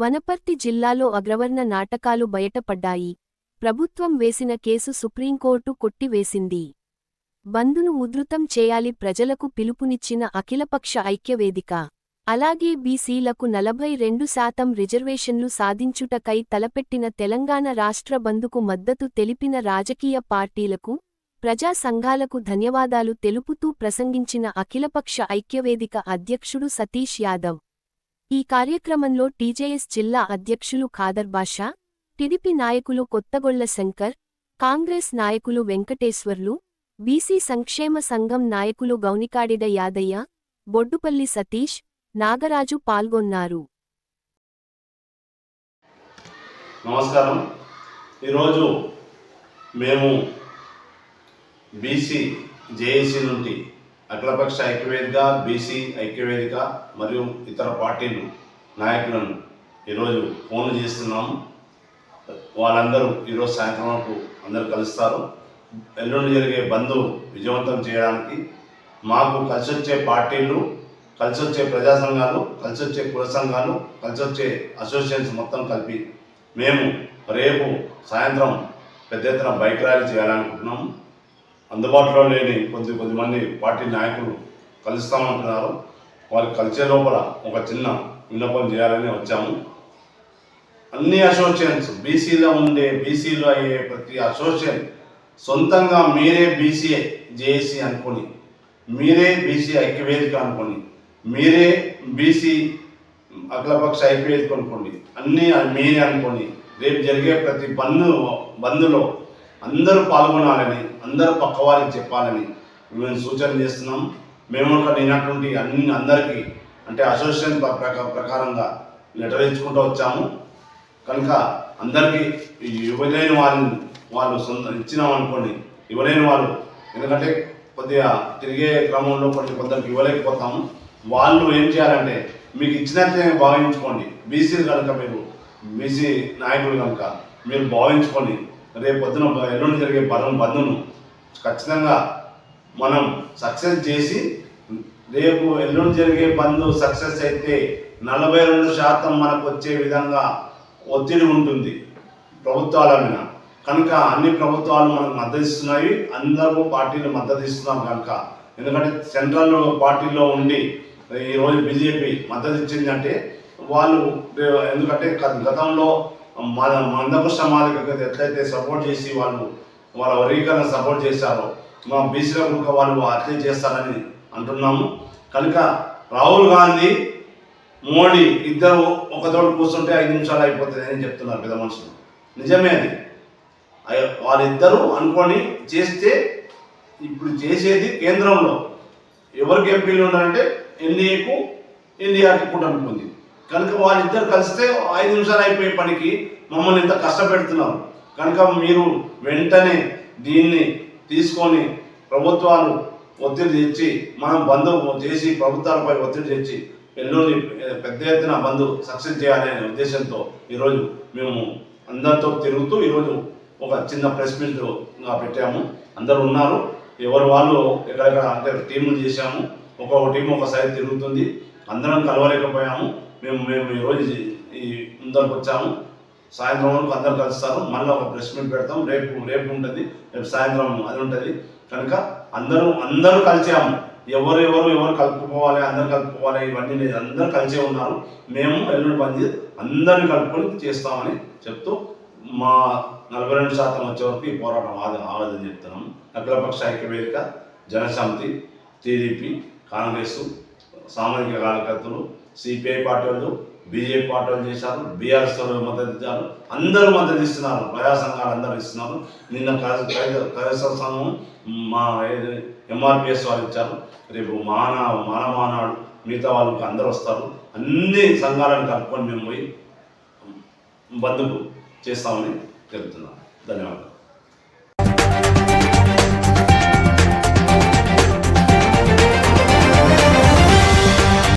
వనపర్తి జిల్లాలో అగ్రవర్ణ నాటకాలు బయటపడ్డాయి. ప్రభుత్వం వేసిన కేసు సుప్రీంకోర్టు కొట్టివేసింది. బంధును ఉధృతం చేయాలి ప్రజలకు పిలుపునిచ్చిన అఖిలపక్ష ఐక్యవేదిక. అలాగే బీసీలకు నలభై రెండు శాతం రిజర్వేషన్లు సాధించుటకై తలపెట్టిన తెలంగాణ రాష్ట్ర బందుకు మద్దతు తెలిపిన రాజకీయ పార్టీలకు ప్రజా సంఘాలకు ధన్యవాదాలు తెలుపుతూ ప్రసంగించిన అఖిలపక్ష ఐక్యవేదిక అధ్యక్షుడు సతీష్ యాదవ్. ఈ కార్యక్రమంలో టీజేఎస్ జిల్లా అధ్యక్షులు ఖాదర్ బాషా టిడిపి నాయకులు కొత్తగొళ్ళ శంకర్ కాంగ్రెస్ నాయకులు వెంకటేశ్వర్లు బీసీ సంక్షేమ సంఘం నాయకులు గౌనికాడిడ యాదయ్య బొడ్డుపల్లి సతీష్ నాగరాజు పాల్గొన్నారు. నమస్కారం. ఈరోజు మేము బీసీ జేఏసీ నుండి అఖిలపక్ష ఐక్యవేదిక బీసీ ఐక్యవేదిక మరియు ఇతర పార్టీలు నాయకులను ఈరోజు ఫోన్లు చేస్తున్నాము వాళ్ళందరూ ఈరోజు సాయంత్రం వరకు అందరూ కలుస్తారు. ఎల్లుండి జరిగే బంద్ విజయవంతం చేయడానికి మాకు కలిసి వచ్చే పార్టీలు కలిసి వచ్చే ప్రజా సంఘాలు కలిసి వచ్చే కుల సంఘాలు కలిసి వచ్చే అసోసియేషన్స్ మొత్తం కలిపి మేము రేపు సాయంత్రం పెద్ద ఎత్తున బైక్ ర్యాలీ చేయాలనుకుంటున్నాము అందుబాటులో లేని కొద్ది కొద్ది మంది పార్టీ నాయకులు కలుస్తామంటున్నారు. వారి కలిసే లోపల ఒక చిన్న విన్నపం చేయాలని వచ్చాము. అన్ని అసోసియేషన్స్ బీసీలో ఉండే బీసీలో అయ్యే ప్రతి అసోసియేషన్ సొంతంగా మీరే బీసీ జేఏసీ అనుకొని మీరే బీసీ ఐక్యవేదిక అనుకోండి మీరే బీసీ అఖిలపక్ష ఐక్యవేదిక అనుకోండి అన్నీ మీరే అనుకోండి రేపు జరిగే ప్రతి బంద్ బంద్లో అందరూ పాల్గొనాలని అందరూ పక్క వారికి చెప్పాలని మేము సూచన చేస్తున్నాం. మేము ఒక నేనటువంటి అన్ని అందరికీ అంటే అసోసియేషన్ ప్రకారంగా లెటర్ ఇచ్చుకుంటూ వచ్చాము. కనుక అందరికీ ఇవ్వలేని వాళ్ళని వాళ్ళు సొంత ఇచ్చినాం అనుకోండి ఇవ్వలేని వాళ్ళు ఎందుకంటే కొద్దిగా తిరిగే క్రమంలో కొన్ని కొందరికి ఇవ్వలేకపోతాము. వాళ్ళు ఏం చేయాలంటే మీకు ఇచ్చినట్లే భావించుకోండి. బీసీలు కనుక మీరు బీసీ నాయకులు కనుక మీరు భావించుకొని రేపు పొద్దున ఎల్లుండి జరిగే పదం బంధును ఖచ్చితంగా మనం సక్సెస్ చేసి రేపు ఎల్లుండి జరిగే బంధు సక్సెస్ అయితే నలభై రెండు శాతం మనకు వచ్చే విధంగా ఒత్తిడి ఉంటుంది ప్రభుత్వాల మీద. కనుక అన్ని ప్రభుత్వాలు మనకు మద్దతు ఇస్తున్నాయి అందరూ పార్టీలు మద్దతు ఇస్తున్నాం కనుక. ఎందుకంటే సెంట్రల్ పార్టీలో ఉండి ఈరోజు బీజేపీ మద్దతు ఇచ్చిందంటే వాళ్ళు ఎందుకంటే గతంలో మన మందకృష్ణ మాదిక ఎట్లయితే సపోర్ట్ చేసి వాళ్ళు వాళ్ళ వర్గీకరణ సపోర్ట్ చేశారో మా బీసీల కనుక వాళ్ళు అట్లే చేస్తారని అంటున్నాము. కనుక రాహుల్ గాంధీ మోడీ ఇద్దరు ఒకతోడు కూర్చుంటే ఐదు నిమిషాలు అయిపోతుంది అని చెప్తున్నారు పెద్ద మనుషులు. నిజమే అది. వాళ్ళిద్దరూ అనుకొని చేస్తే ఇప్పుడు చేసేది కేంద్రంలో. ఎవరికి ఎంపీలు ఉన్నారంటే ఎన్డీఏకు ఎన్డీఆర్కి కూటమి అనుకుంది కనుక వాళ్ళిద్దరు కలిస్తే ఐదు నిమిషాలు అయిపోయే పనికి మమ్మల్ని ఇంత కష్టపెడుతున్నారు. కనుక మీరు వెంటనే దీన్ని తీసుకొని ప్రభుత్వాలు ఒత్తిడి తెచ్చి మనం బంధు చేసి ప్రభుత్వాలపై ఒత్తిడి తెచ్చి ఎల్లుండి పెద్ద ఎత్తున బంధు సక్సెస్ చేయాలనే ఉద్దేశంతో ఈరోజు మేము అందరితో తిరుగుతూ ఈరోజు ఒక చిన్న ప్రెస్ మీట్గా పెట్టాము. అందరూ ఉన్నారు. ఎవరు వాళ్ళు ఎక్కడెక్కడ అంటే టీములు చేశాము. ఒక్కొక్క టీం ఒక సైడ్ తిరుగుతుంది. అందరం కలవలేకపోయాము. మేము మేము ఈరోజు ఈ ముందరకు వచ్చాము. సాయంత్రం వరకు అందరు కలుస్తారు. మళ్ళీ ఒక ప్రెస్ మీట్ పెడతాం. రేపు రేపు ఉంటుంది. రేపు సాయంత్రం అది ఉంటుంది. కనుక అందరూ అందరూ కలిసాము. ఎవరు ఎవరు ఎవరు కలుపుకోవాలి అందరు కలుపుకోవాలి ఇవన్నీ లేదు. అందరూ కలిసే ఉన్నారు. మేము ఎల్లుండి పని అందరిని కలుపుకొని చేస్తామని చెప్తూ మా నలభై రెండు శాతం వచ్చే వరకు ఈ పోరాటం ఆగ ఆగదని చెప్తున్నాం. అఖిలపక్ష ఐక్యవేదిక జనసమితి టీడీపీ కాంగ్రెస్ సామాజిక కార్యకర్తలు సిపిఐ పార్టీ వాళ్ళు బీజేపీ పార్టీ వాళ్ళు చేశారు బీఆర్ఎస్ మద్దతు ఇచ్చారు అందరూ మద్దతు ఇస్తున్నారు ప్రజా సంఘాలు అందరూ ఇస్తున్నారు. నిన్న కైసర సంఘం మా ఎంఆర్పిఎస్ వాళ్ళు ఇచ్చారు. రేపు మాన మానమానాడు మిగతా వాళ్ళకి అందరూ వస్తారు. అన్ని సంఘాలను కలుపుకొని మేము పోయి బంధుకు చేస్తామని చెప్తున్నాను. ధన్యవాదాలు.